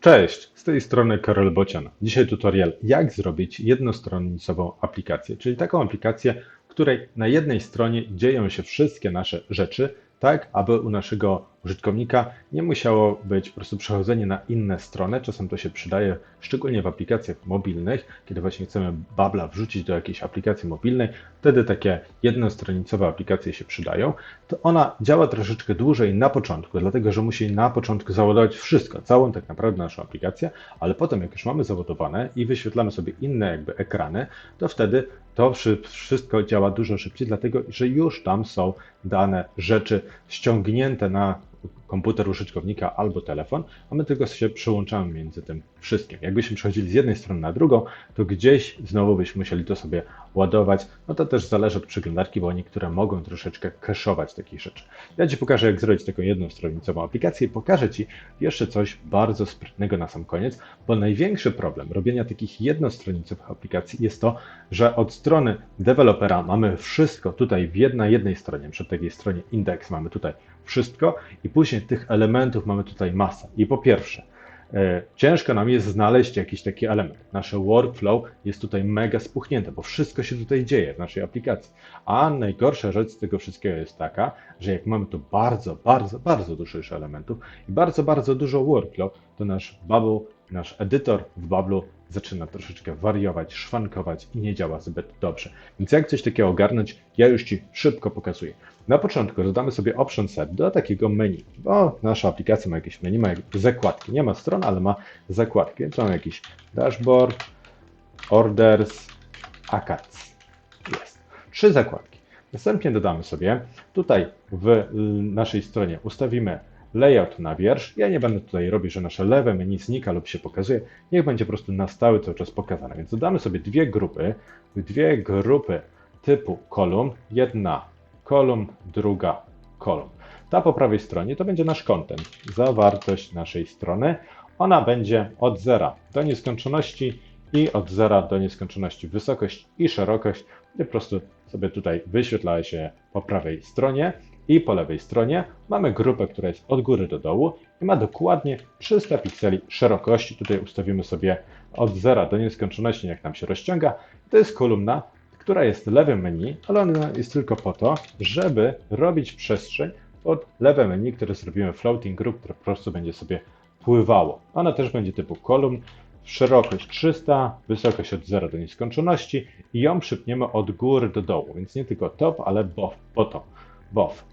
Cześć, z tej strony Karol Bocian. Dzisiaj tutorial, jak zrobić jednostronicową aplikację, czyli taką aplikację, w której na jednej stronie dzieją się wszystkie nasze rzeczy, tak aby u naszego użytkownika nie musiało być po prostu przechodzenie na inne strony. Czasem to się przydaje, szczególnie w aplikacjach mobilnych, kiedy właśnie chcemy Babla wrzucić do jakiejś aplikacji mobilnej, wtedy takie jednostronicowe aplikacje się przydają. To ona działa troszeczkę dłużej na początku, dlatego że musi na początku załadować wszystko, całą tak naprawdę naszą aplikację, ale potem jak już mamy załadowane i wyświetlamy sobie inne jakby ekrany, to wtedy to wszystko działa dużo szybciej, dlatego że już tam są dane rzeczy ściągnięte na komputer użytkownika albo telefon, a my tylko się przełączamy między tym wszystkim. Jakbyśmy przechodzili z jednej strony na drugą, to gdzieś znowu byśmy musieli to sobie ładować. No to też zależy od przeglądarki, bo niektóre mogą troszeczkę cache'ować takich rzeczy. Ja Ci pokażę, jak zrobić taką jednostronicową aplikację i pokażę Ci jeszcze coś bardzo sprytnego na sam koniec, bo największy problem robienia takich jednostronicowych aplikacji jest to, że od strony dewelopera mamy wszystko tutaj w jedna, jednej stronie, przy takiej stronie index mamy tutaj wszystko i później tych elementów mamy tutaj masę. I po pierwsze, e, ciężko nam jest znaleźć jakiś taki element. Nasze workflow jest tutaj mega spuchnięte, bo wszystko się tutaj dzieje w naszej aplikacji. A najgorsza rzecz z tego wszystkiego jest taka, że jak mamy tu bardzo, bardzo, bardzo dużo już elementów i bardzo, bardzo dużo workflow, to nasz Bubble, nasz edytor w Bablu zaczyna troszeczkę wariować, szwankować i nie działa zbyt dobrze. Więc jak coś takiego ogarnąć, ja już Ci szybko pokazuję. Na początku dodamy sobie Option Set do takiego menu, bo nasza aplikacja ma jakieś menu, ma zakładki. Nie ma stron, ale ma zakładki. Więc mamy jakiś dashboard, orders, accounts. Jest. Trzy zakładki. Następnie dodamy sobie tutaj w naszej stronie ustawimy layout na wiersz. Ja nie będę tutaj robić, że nasze lewe menu znika lub się pokazuje. Niech będzie po prostu na stałe cały czas pokazane. Więc dodamy sobie dwie grupy, dwie grupy typu kolumn. Jedna kolumn, druga kolumn. Ta po prawej stronie to będzie nasz content, zawartość naszej strony. Ona będzie od zera do nieskończoności i od zera do nieskończoności wysokość i szerokość. Po prostu sobie tutaj wyświetla się po prawej stronie i po lewej stronie mamy grupę, która jest od góry do dołu i ma dokładnie 300 pikseli szerokości. Tutaj ustawimy sobie od zera do nieskończoności, jak nam się rozciąga. To jest kolumna, która jest lewym menu, ale ona jest tylko po to, żeby robić przestrzeń pod lewe menu, które zrobimy floating group, które po prostu będzie sobie pływało. Ona też będzie typu kolumn, szerokość 300, wysokość od 0 do nieskończoności i ją przypniemy od góry do dołu, więc nie tylko top, ale bottom.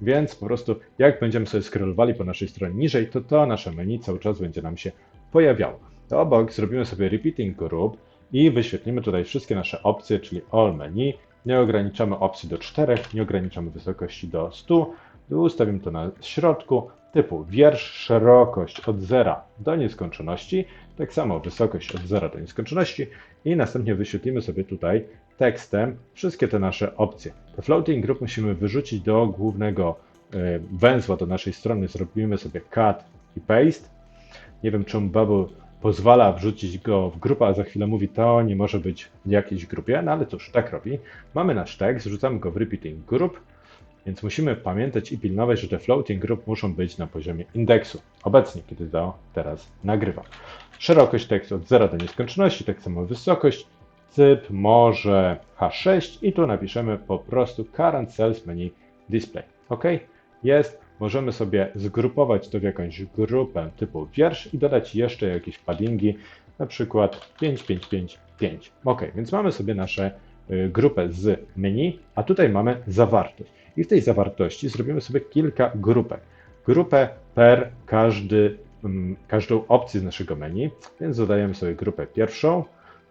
Więc po prostu jak będziemy sobie scrollowali po naszej stronie niżej, to to nasze menu cały czas będzie nam się pojawiało. To obok zrobimy sobie repeating group i wyświetlimy tutaj wszystkie nasze opcje, czyli all menu. Nie ograniczamy opcji do 4, nie ograniczamy wysokości do 100. Ustawimy to na środku typu wiersz, szerokość od 0 do nieskończoności, tak samo wysokość od 0 do nieskończoności i następnie wyświetlimy sobie tutaj tekstem wszystkie te nasze opcje. Te floating group musimy wyrzucić do głównego e, węzła do naszej strony. Zrobimy sobie cut i paste. Nie wiem, czemu Bubble pozwala wrzucić go w grupę, a za chwilę mówi, to nie może być w jakiejś grupie, no ale cóż, tak robi. Mamy nasz tekst, wrzucamy go w repeating group, więc musimy pamiętać i pilnować, że te floating group muszą być na poziomie indeksu. Obecnie, kiedy to teraz nagrywam. Szerokość tekstu od 0 do nieskończoności, tak samo wysokość, typ może H6 i tu napiszemy po prostu current sales menu display. OK? Jest. Możemy sobie zgrupować to w jakąś grupę typu wiersz i dodać jeszcze jakieś paddingi, na przykład 5555. OK, więc mamy sobie nasze y, grupę z menu, a tutaj mamy zawartość. I w tej zawartości zrobimy sobie kilka grupek. Grupę per każdy, mm, każdą opcję z naszego menu, więc dodajemy sobie grupę pierwszą,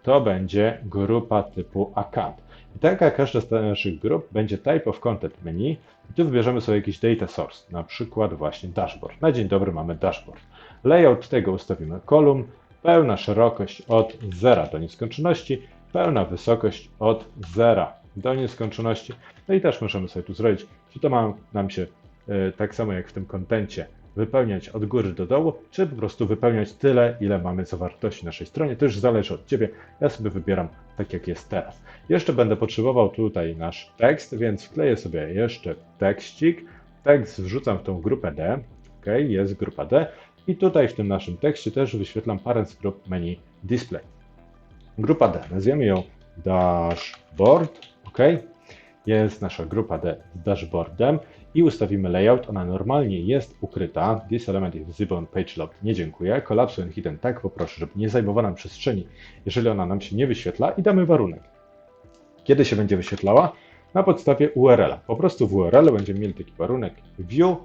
to będzie grupa typu account. I taka każda z naszych grup będzie type of content menu i tu wybierzemy sobie jakiś data source, na przykład właśnie dashboard. Na dzień dobry mamy dashboard. Layout tego ustawimy kolumn, pełna szerokość od 0 do nieskończoności, pełna wysokość od 0 do nieskończoności. No i też możemy sobie tu zrobić, czy to ma nam się y, tak samo jak w tym kontencie wypełniać od góry do dołu, czy po prostu wypełniać tyle, ile mamy zawartości na naszej stronie. To już zależy od Ciebie. Ja sobie wybieram tak, jak jest teraz. Jeszcze będę potrzebował tutaj nasz tekst, więc wkleję sobie jeszcze tekstik. Tekst wrzucam w tą grupę D. Ok, jest grupa D. I tutaj w tym naszym tekście też wyświetlam Parents Group Menu Display. Grupa D, nazwiemy ją Dashboard, ok? Jest nasza grupa D z dashboardem i ustawimy layout. Ona normalnie jest ukryta. This element is visible on page load. Nie dziękuję. Collapse and hidden tak poproszę, żeby nie zajmowała nam przestrzeni, jeżeli ona nam się nie wyświetla i damy warunek. Kiedy się będzie wyświetlała? Na podstawie URL-a. Po prostu w URL będziemy mieli taki warunek view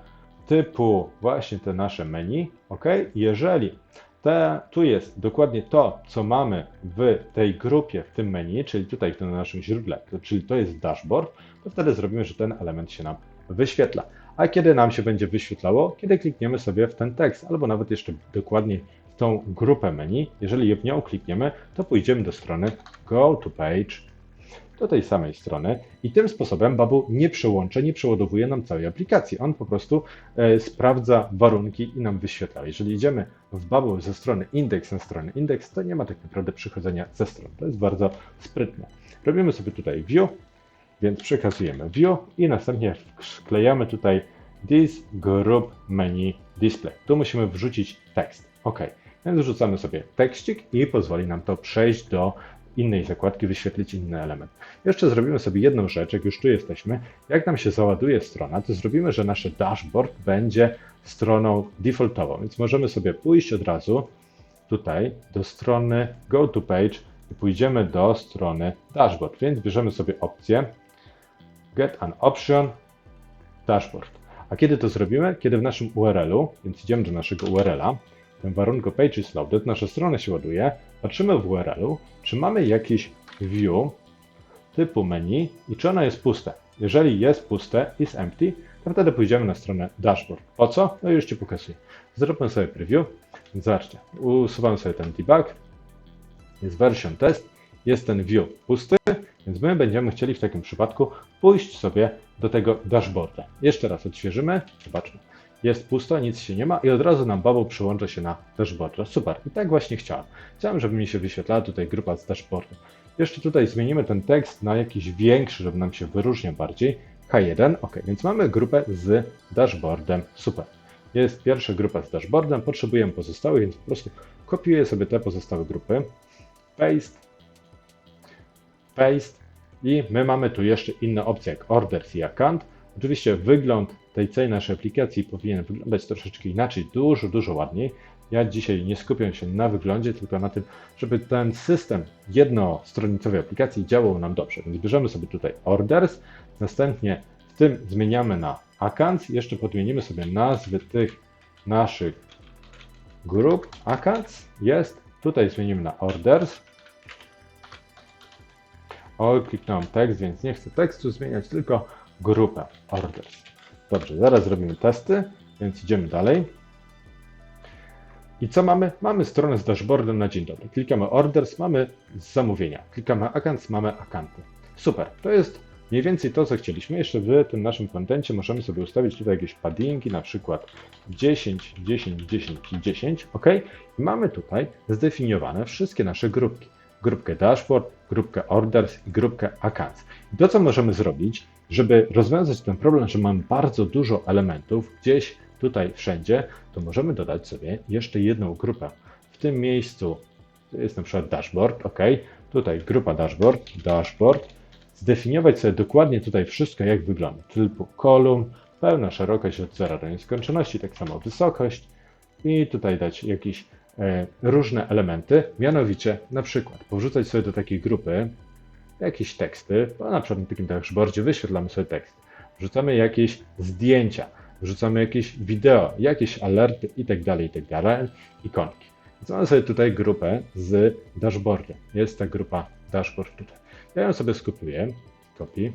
typu właśnie te nasze menu, ok? Jeżeli te, tu jest dokładnie to, co mamy w tej grupie, w tym menu, czyli tutaj w tym naszym źródle, czyli to jest dashboard, to wtedy zrobimy, że ten element się nam wyświetla. A kiedy nam się będzie wyświetlało? Kiedy klikniemy sobie w ten tekst, albo nawet jeszcze dokładniej w tą grupę menu. Jeżeli w nią klikniemy, to pójdziemy do strony Go to Page, do tej samej strony i tym sposobem Babu nie przełącza, nie przeładowuje nam całej aplikacji. On po prostu e, sprawdza warunki i nam wyświetla. Jeżeli idziemy w Babu ze strony index na stronę index, to nie ma tak naprawdę przychodzenia ze stron. To jest bardzo sprytne. Robimy sobie tutaj view, więc przekazujemy view i następnie wklejamy tutaj this group menu display. Tu musimy wrzucić tekst. OK. Więc wrzucamy sobie tekstik i pozwoli nam to przejść do innej zakładki, wyświetlić inny element. Jeszcze zrobimy sobie jedną rzecz, jak już tu jesteśmy. Jak nam się załaduje strona, to zrobimy, że nasz dashboard będzie stroną defaultową. Więc możemy sobie pójść od razu tutaj do strony Go to Page i pójdziemy do strony Dashboard. Więc bierzemy sobie opcję Get an Option Dashboard. A kiedy to zrobimy? Kiedy w naszym URL-u, więc idziemy do naszego URL-a, ten warunku Page is loaded, nasza strona się ładuje, patrzymy w URL-u, czy mamy jakiś view typu menu i czy ono jest puste. Jeżeli jest puste, is empty, to wtedy pójdziemy na stronę dashboard. Po co? No już Ci pokazuję. Zróbmy sobie preview. Zobaczcie, usuwam sobie ten debug. Jest version test, jest ten view pusty, więc my będziemy chcieli w takim przypadku pójść sobie do tego dashboarda. Jeszcze raz odświeżymy, zobaczmy. Jest pusto, nic się nie ma i od razu nam Bubble przyłącza się na dashboarda. Super, i tak właśnie chciałem. Chciałem, żeby mi się wyświetlała tutaj grupa z dashboardu. Jeszcze tutaj zmienimy ten tekst na jakiś większy, żeby nam się wyróżniał bardziej. H1, ok, więc mamy grupę z dashboardem. Super. Jest pierwsza grupa z dashboardem, potrzebujemy pozostałych, więc po prostu kopiuję sobie te pozostałe grupy. Paste. Paste. I my mamy tu jeszcze inne opcje jak Orders i Account. Oczywiście wygląd tej całej naszej aplikacji powinien wyglądać troszeczkę inaczej, dużo, dużo ładniej. Ja dzisiaj nie skupiam się na wyglądzie, tylko na tym, żeby ten system jednostronicowej aplikacji działał nam dobrze. Więc bierzemy sobie tutaj Orders, następnie w tym zmieniamy na Accounts, jeszcze podmienimy sobie nazwy tych naszych grup. Accounts jest, tutaj zmienimy na Orders. O, kliknąłem tekst, więc nie chcę tekstu zmieniać, tylko grupę Orders. Dobrze, zaraz zrobimy testy, więc idziemy dalej. I co mamy? Mamy stronę z dashboardem na dzień dobry. Klikamy Orders, mamy zamówienia. Klikamy Accounts, mamy akanty. Super, to jest mniej więcej to, co chcieliśmy. Jeszcze w tym naszym kontencie możemy sobie ustawić tutaj jakieś paddingi, na przykład 10, 10, 10 i 10, ok? I mamy tutaj zdefiniowane wszystkie nasze grupki. Grupkę Dashboard, grupkę Orders i grupkę Accounts. I to, co możemy zrobić, żeby rozwiązać ten problem, że mamy bardzo dużo elementów gdzieś tutaj wszędzie, to możemy dodać sobie jeszcze jedną grupę. W tym miejscu jest na przykład dashboard, ok, tutaj grupa dashboard, dashboard, zdefiniować sobie dokładnie tutaj wszystko, jak wygląda, typu kolumn, pełna szerokość od 0 do nieskończoności, tak samo wysokość. I tutaj dać jakieś e, różne elementy, mianowicie na przykład powrzucać sobie do takiej grupy jakieś teksty, bo na przykład na takim dashboardzie wyświetlamy sobie tekst, wrzucamy jakieś zdjęcia, wrzucamy jakieś wideo, jakieś alerty itd., itd., ikonki. Więc mamy sobie tutaj grupę z dashboardem. Jest ta grupa dashboard tutaj. Ja ją sobie skopiuję, copy,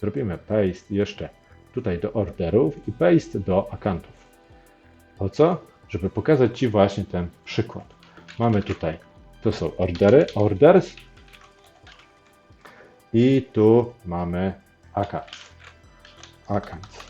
zrobimy paste jeszcze tutaj do orderów i paste do accountów. Po co? Żeby pokazać Ci właśnie ten przykład. Mamy tutaj, to są ordery, orders i tu mamy accounts. Accounts.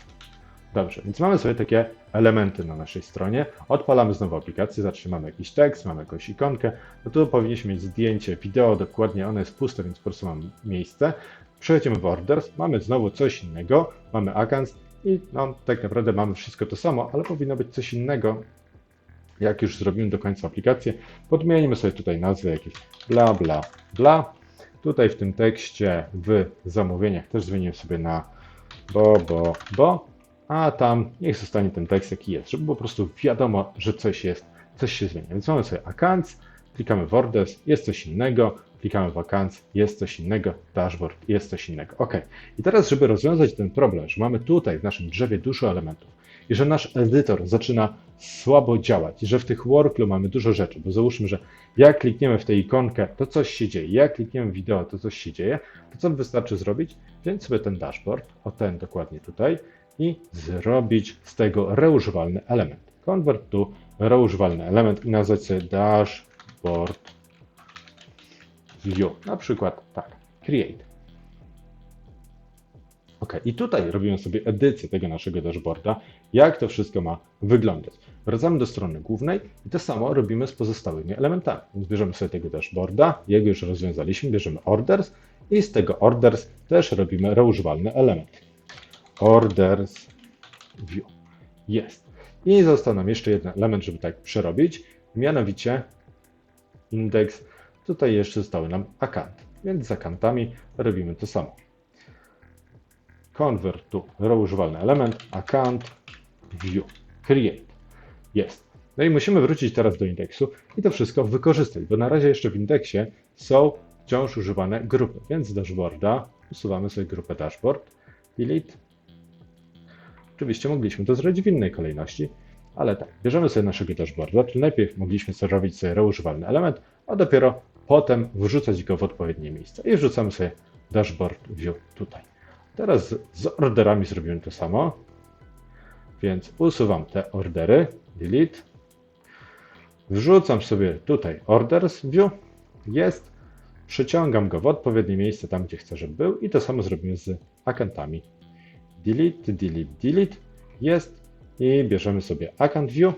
Dobrze, więc mamy sobie takie elementy na naszej stronie. Odpalamy znowu aplikację, zatrzymamy jakiś tekst, mamy jakąś ikonkę. No tu powinniśmy mieć zdjęcie, wideo, dokładnie ono jest puste, więc po prostu mamy miejsce. Przechodzimy w orders, mamy znowu coś innego, mamy accounts i no, tak naprawdę mamy wszystko to samo, ale powinno być coś innego. Jak już zrobimy do końca aplikację, podmienimy sobie tutaj nazwę jakieś bla bla bla. Tutaj w tym tekście w zamówieniach też zmienimy sobie na bo, bo, bo, a tam niech zostanie ten tekst jaki jest, żeby po prostu wiadomo, że coś jest, coś się zmienia. Więc mamy sobie accounts, klikamy w orders, jest coś innego, klikamy w accounts, jest coś innego, dashboard, jest coś innego. Ok. I teraz, żeby rozwiązać ten problem, że mamy tutaj w naszym drzewie dużo elementów i że nasz edytor zaczyna słabo działać, że w tych workflow mamy dużo rzeczy, bo załóżmy, że jak klikniemy w tę ikonkę, to coś się dzieje, jak klikniemy w wideo, to coś się dzieje, to co wystarczy zrobić? Wziąć sobie ten dashboard, o ten dokładnie tutaj, i zrobić z tego reużywalny element. Convert to reużywalny element i nazwać sobie dashboard view. Na przykład tak, create. Ok, i tutaj robimy sobie edycję tego naszego dashboarda, jak to wszystko ma wyglądać. Wracamy do strony głównej i to samo robimy z pozostałymi elementami. Więc bierzemy sobie tego dashboarda, jego już rozwiązaliśmy, bierzemy orders i z tego orders też robimy reużywalny element. Orders view. Jest. I został nam jeszcze jeden element, żeby tak przerobić, mianowicie indeks. Tutaj jeszcze zostały nam account, więc z accountami robimy to samo. Convert to reużywalny element, account, view, create. Jest. No i musimy wrócić teraz do indeksu i to wszystko wykorzystać, bo na razie jeszcze w indeksie są wciąż używane grupy, więc z dashboarda usuwamy sobie grupę dashboard, delete. Oczywiście mogliśmy to zrobić w innej kolejności, ale tak, bierzemy sobie naszego dashboarda, czyli najpierw mogliśmy sobie robić sobie reużywalny element, a dopiero potem wrzucać go w odpowiednie miejsce. I wrzucamy sobie dashboard view tutaj. Teraz z orderami zrobimy to samo, więc usuwam te ordery, delete. Wrzucam sobie tutaj orders view, jest, przyciągam go w odpowiednie miejsce tam, gdzie chcę, żeby był. I to samo zrobimy z accountami. Delete, delete, delete, jest. I bierzemy sobie account view,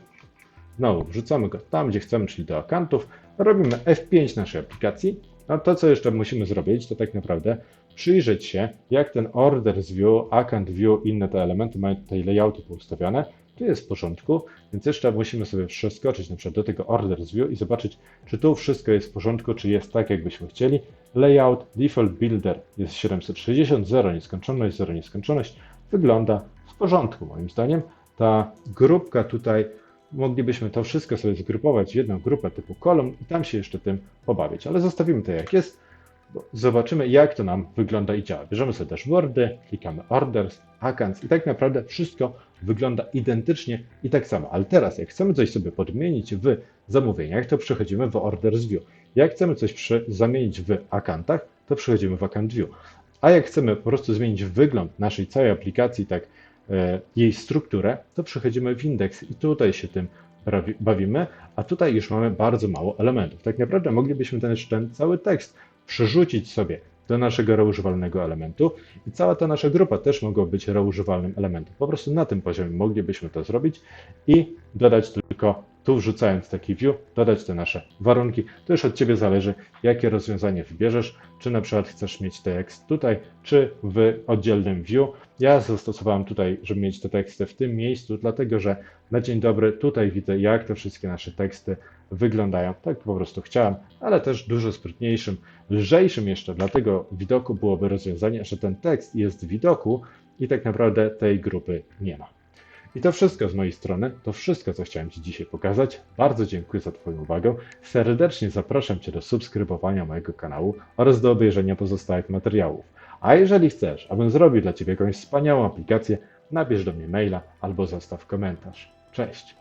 znowu wrzucamy go tam, gdzie chcemy, czyli do accountów, robimy F5 naszej aplikacji. No to, co jeszcze musimy zrobić, to tak naprawdę przyjrzeć się, jak ten orders view, account view, inne te elementy mają tutaj layouty poustawione. Tu jest w porządku, więc jeszcze musimy sobie przeskoczyć na przykład do tego orders view i zobaczyć, czy tu wszystko jest w porządku, czy jest tak, jakbyśmy chcieli. Layout, default builder jest 760, 0 nieskończoność, 0 nieskończoność. Wygląda w porządku moim zdaniem. Ta grupka tutaj, moglibyśmy to wszystko sobie zgrupować w jedną grupę typu kolumn i tam się jeszcze tym pobawić, ale zostawimy to jak jest. Zobaczymy, jak to nam wygląda i działa. Bierzemy sobie dashboardy, klikamy orders, accounts i tak naprawdę wszystko wygląda identycznie i tak samo. Ale teraz, jak chcemy coś sobie podmienić w zamówieniach, to przechodzimy w orders view. Jak chcemy coś zamienić w accountach, to przechodzimy w account view. A jak chcemy po prostu zmienić wygląd naszej całej aplikacji, tak e, jej strukturę, to przechodzimy w indeks i tutaj się tym bawimy, a tutaj już mamy bardzo mało elementów. Tak naprawdę moglibyśmy ten, ten cały tekst przerzucić sobie do naszego reużywalnego elementu i cała ta nasza grupa też mogła być reużywalnym elementem. Po prostu na tym poziomie moglibyśmy to zrobić i dodać tylko tu wrzucając taki view, dodać te nasze warunki. To już od Ciebie zależy, jakie rozwiązanie wybierzesz, czy na przykład chcesz mieć tekst tutaj, czy w oddzielnym view. Ja zastosowałem tutaj, żeby mieć te teksty w tym miejscu, dlatego że na dzień dobry tutaj widzę, jak te wszystkie nasze teksty wyglądają. Tak po prostu chciałem, ale też dużo sprytniejszym, lżejszym jeszcze dla tego widoku byłoby rozwiązanie, że ten tekst jest w widoku i tak naprawdę tej grupy nie ma. I to wszystko z mojej strony, to wszystko, co chciałem Ci dzisiaj pokazać. Bardzo dziękuję za Twoją uwagę. Serdecznie zapraszam Cię do subskrybowania mojego kanału oraz do obejrzenia pozostałych materiałów. A jeżeli chcesz, abym zrobił dla Ciebie jakąś wspaniałą aplikację, napisz do mnie maila albo zostaw komentarz. Cześć!